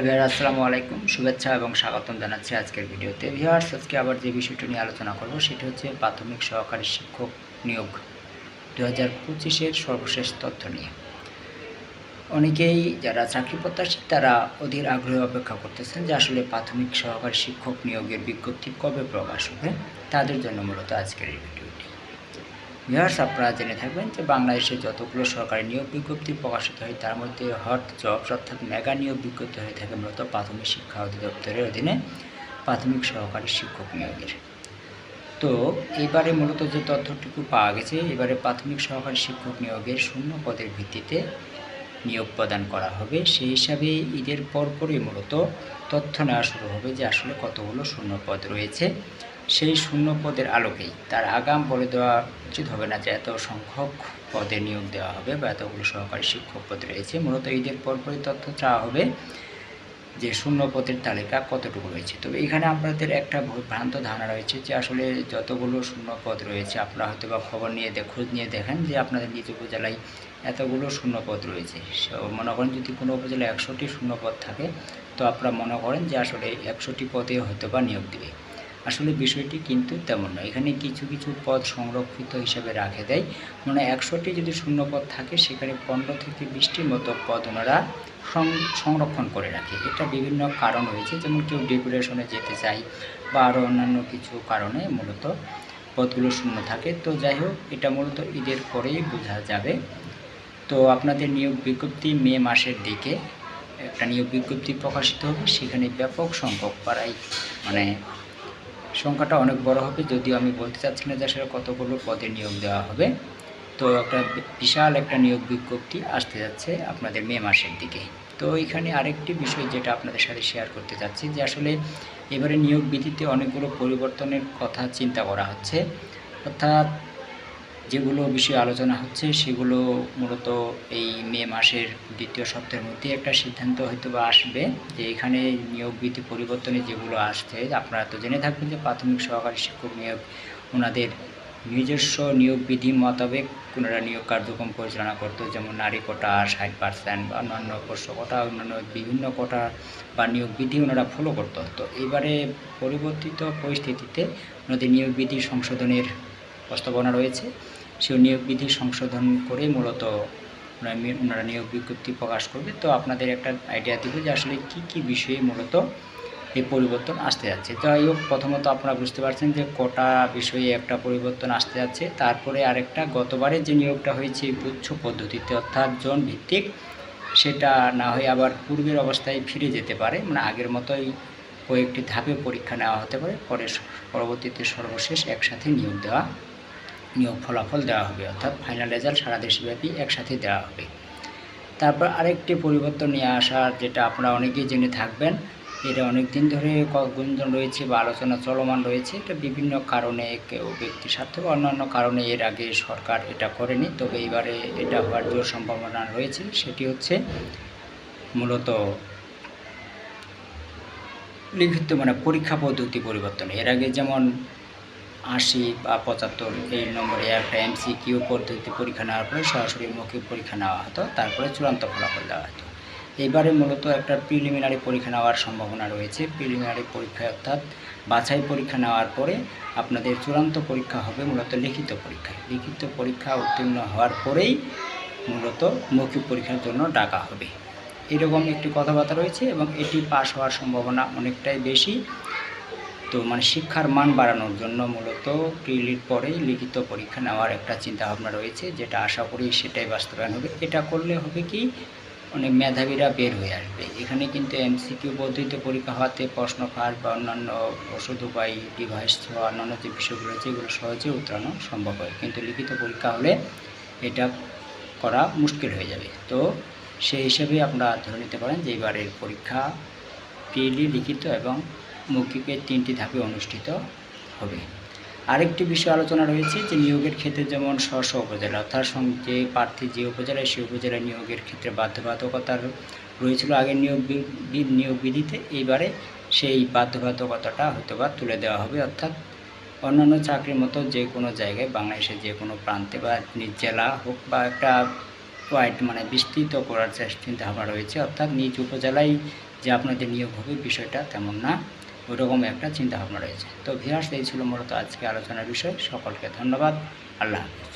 Hello ভাইয়ার আসসালামু আলাইকুম। শুভেচ্ছা এবং স্বাগতম জানাচ্ছি আজকের ভিডিওতে। ভিউয়ার্স, আজকে আবার যে বিষয়টি নিয়ে আলোচনা করব, সেটি হচ্ছে প্রাথমিক সহকারী শিক্ষক নিয়োগ দু হাজার পঁচিশের সর্বশেষ তথ্য নিয়ে। অনেকেই যারা চাকরি প্রত্যাশী, তারা অধীর আগ্রহে অপেক্ষা করতেছেন যে আসলে প্রাথমিক সহকারী শিক্ষক নিয়োগের বিজ্ঞপ্তি কবে প্রকাশ হবে, তাদের জন্য মূলত আজকের এই ভিডিওটি। ভিউয়ার্স আপনারা জেনে থাকবেন যে বাংলাদেশে যতগুলো সরকারি নিয়োগ বিজ্ঞপ্তি প্রকাশিত হয়, তার মধ্যে হট জবস অর্থাৎ মেগা নিয়োগ বিজ্ঞপ্তি হয়ে থাকে মূলত প্রাথমিক শিক্ষা অধিদপ্তরের অধীনে, প্রাথমিক সহকারী শিক্ষক নিয়োগের। তো এবারে মূলত যে তথ্যটুকু পাওয়া গেছে, এবারে প্রাথমিক সহকারী শিক্ষক নিয়োগের শূন্য পদের ভিত্তিতে নিয়োগ প্রদান করা হবে। সেই হিসাবে ঈদের পরপরই মূলত তথ্য নেওয়া শুরু হবে যে আসলে কতগুলো শূন্য পদ রয়েছে। সেই শূন্য পদের আলোকেই। তার আগাম বলে দেওয়া উচিত হবে না যে এত সংখ্যক পদে নিয়োগ দেওয়া হবে বা এতগুলো সহকারী শিক্ষক পদ রয়েছে। মূলত ঈদের পরপরই তথ্য চাওয়া হবে যে শূন্য পদের তালিকা কতটুকু রয়েছে। তবে এখানে আপনাদের একটা ভ্রান্ত ধারণা রয়েছে যে আসলে যতগুলো শূন্য পদ রয়েছে, আপনারা হয়তো বা খবর নিয়ে খোঁজ নিয়ে দেখেন যে আপনাদের নিজ উপজেলায় এতগুলো শূন্য পদ রয়েছে। মনে করেন যদি কোনো উপজেলায় একশোটি শূন্য পদ থাকে, তো আপনারা মনে করেন যে আসলে একশোটি পদে হয়তো বা নিয়োগ দেবে। আসলে বিষয়টি কিন্তু তেমন নয়। এখানে কিছু কিছু পদ সংরক্ষিত হিসাবে রাখে দেয়। মানে একশোটি যদি শূন্য পদ থাকে, সেখানে পনেরো থেকে বিশটির মতো পদ ওনারা সংরক্ষণ করে রাখে। এটা বিভিন্ন কারণ রয়েছে। যেমন কেউ ডেকোরেশনে যেতে চায় বা আরও অন্যান্য কিছু কারণে মূলত পদগুলো শূন্য থাকে। তো যাই হোক, এটা মূলত ঈদের পরেই বোঝা যাবে। তো আপনাদের নিয়োগ বিজ্ঞপ্তি মে মাসের দিকে। একটা নিয়োগ বিজ্ঞপ্তি প্রকাশিত হবে। সেখানে ব্যাপক সংখ্যক প্রায় মানে সংখ্যাটা অনেক বড় হবে, যদিও আমি বলতে চাচ্ছি না যে আসলে কতগুলো পদে নিয়োগ দেওয়া হবে। তো একটা বিশাল একটা নিয়োগ বিজ্ঞপ্তি আসতে যাচ্ছে আপনাদের মে মাসের দিকে। তো এখানে আরেকটি বিষয় যেটা আপনাদের সাথে শেয়ার করতে চাচ্ছি যে আসলে এবারে নিয়োগ বিধিতে অনেকগুলো পরিবর্তনের কথা চিন্তা করা হচ্ছে। অর্থাৎ যেগুলো বিষয়ে আলোচনা হচ্ছে, সেগুলো মূলত এই মে মাসের দ্বিতীয় সপ্তাহের মধ্যে একটা সিদ্ধান্ত হয়তো বা আসবে যে এখানে নিয়োগ বিধি পরিবর্তনে যেগুলো আসছে, আপনারা তো জেনে থাকবেন যে প্রাথমিক সহকারী শিক্ষক নিয়োগ ওনাদের নিজস্ব নিয়োগ বিধি মোতাবেক ওনারা নিয়োগ কার্যক্রম পরিচালনা করতো, যেমন নারী কোটা ষাট পার্সেন্ট বা অন্যান্য পোষ্য কোটা, অন্যান্য বিভিন্ন কোটা বা নিয়োগ বিধি ওনারা ফলো করতো। তো এবারে পরিবর্তিত পরিস্থিতিতে ওনাদের নিয়োগ বিধি সংশোধনের প্রস্তাবনা রয়েছে। সেই নিয়োগ বিধি সংশোধন করে মূলত ওনারা নিয়োগ বিজ্ঞপ্তি প্রকাশ করবে। তো আপনাদের একটা আইডিয়া দিব যে আসলে কি কি বিষয়ে মূলত এই পরিবর্তন আসতে যাচ্ছে। যাই হোক, প্রথমত আপনারা বুঝতে পারছেন যে কোটা বিষয়ে একটা পরিবর্তন আসতে যাচ্ছে। তারপরে আরেকটা, গতবারে যে নিয়োগটা হয়েছে গুচ্ছ পদ্ধতিতে অর্থাৎ জন ভিত্তিক সেটা না হয়ে আবার পূর্বের অবস্থায় ফিরে যেতে পারে। মানে আগের মতোই কয়েকটি ধাপে পরীক্ষা নেওয়া হতে পারে। পরে পরবর্তীতে সর্বশেষ একসাথে নিয়োগ দেওয়া নিয়োগ ফলাফল দেওয়া হবে, অর্থাৎ ফাইনাল রেজাল্ট সারা দেশব্যাপী একসাথে দেওয়া হবে। তারপর আরেকটি পরিবর্তন নিয়ে আসার যেটা আপনারা অনেকেই জেনে থাকবেন, এটা অনেক দিন ধরে গুঞ্জন রয়েছে বা আলোচনা চলমান রয়েছে, এটা বিভিন্ন কারণে কেউ ব্যক্তি স্বার্থ বা অন্যান্য কারণে এর আগে সরকার এটা করেনি, তবে এবারে এটা হওয়ার জোর সম্ভাবনা রয়েছে, সেটি হচ্ছে মূলত লিখিত মানে পরীক্ষা পদ্ধতি পরিবর্তন। এর আগে যেমন আশি বা পঁচাত্তর এই নম্বরে একটা এমসি কিউ পদ্ধতি পরীক্ষা নেওয়ার পরে সরাসরি মৌখিক পরীক্ষা নেওয়া হতো, তারপরে চূড়ান্ত ফলাফল দেওয়া হতো। এবারে মূলত একটা প্রিলিমিনারি পরীক্ষা নেওয়ার সম্ভাবনা রয়েছে। প্রিলিমিনারি পরীক্ষা অর্থাৎ বাছাই পরীক্ষা নেওয়ার পরে আপনাদের চূড়ান্ত পরীক্ষা হবে মূলত লিখিত পরীক্ষা। লিখিত পরীক্ষা উত্তীর্ণ হওয়ার পরেই মূলত মৌখিক পরীক্ষার জন্য ডাকা হবে। এরকম একটি কথাবার্তা রয়েছে এবং এটি পাশ হওয়ার সম্ভাবনা অনেকটাই বেশি। তো মানে শিক্ষার মান বাড়ানোর জন্য মূলত প্রিলির পরেই লিখিত পরীক্ষা নেওয়ার একটা চিন্তা ভাবনা রয়েছে, যেটা আশা করি সেটাই বাস্তবায়ন হবে। এটা করলে হবে কি, অনেক মেধাবীরা বের হয়ে আসবে। এখানে কিন্তু এমসিকিউ পদ্ধতিতে পরীক্ষা হওয়াতে প্রশ্ন ফাঁস বা অন্যান্য ওষুধ উপায় ডিভাইস বা অন্যান্য যে বিষয়গুলো রয়েছে এগুলো সহজে উত্তরানো সম্ভব হয়। কিন্তু লিখিত পরীক্ষা হলে এটা করা মুশকিল হয়ে যাবে। তো সেই হিসাবে আপনারা ধরে নিতে পারেন যে এবারের পরীক্ষা প্রিলি লিখিত এবং মৌখিকের তিনটি ধাপে অনুষ্ঠিত হবে। আরেকটি বিষয় আলোচনা রয়েছে যে নিয়োগের ক্ষেত্রে যেমন স্ব উপজেলা, অর্থাৎ যে প্রার্থী যে উপজেলায়, সেই উপজেলায় নিয়োগের ক্ষেত্রে বাধ্যবাধকতা রয়েছিল আগের নিয়োগ নিয়োগ বিধিতে। এইবারে সেই বাধ্যবাধকতাটা হয়তো বা তুলে দেওয়া হবে, অর্থাৎ অন্যান্য চাকরির মতো যে কোনো জায়গায়, বাংলাদেশের যে কোনো প্রান্তে বা নিজ জেলা হোক বা একটা ওয়াইড মানে বিস্তৃত করার চেষ্টা চিন্তা ভাবনা রয়েছে। অর্থাৎ নিজ উপজেলায় যে আপনাদের নিয়োগ হবে, বিষয়টা তেমন না। ওরকম একটা চিন্তাভাবনা রয়েছে। তো ভিয়ার্স এই ছিল মূলত আজকে আলোচনার বিষয়। সকলকে ধন্যবাদ। আল্লাহ হাফিজ।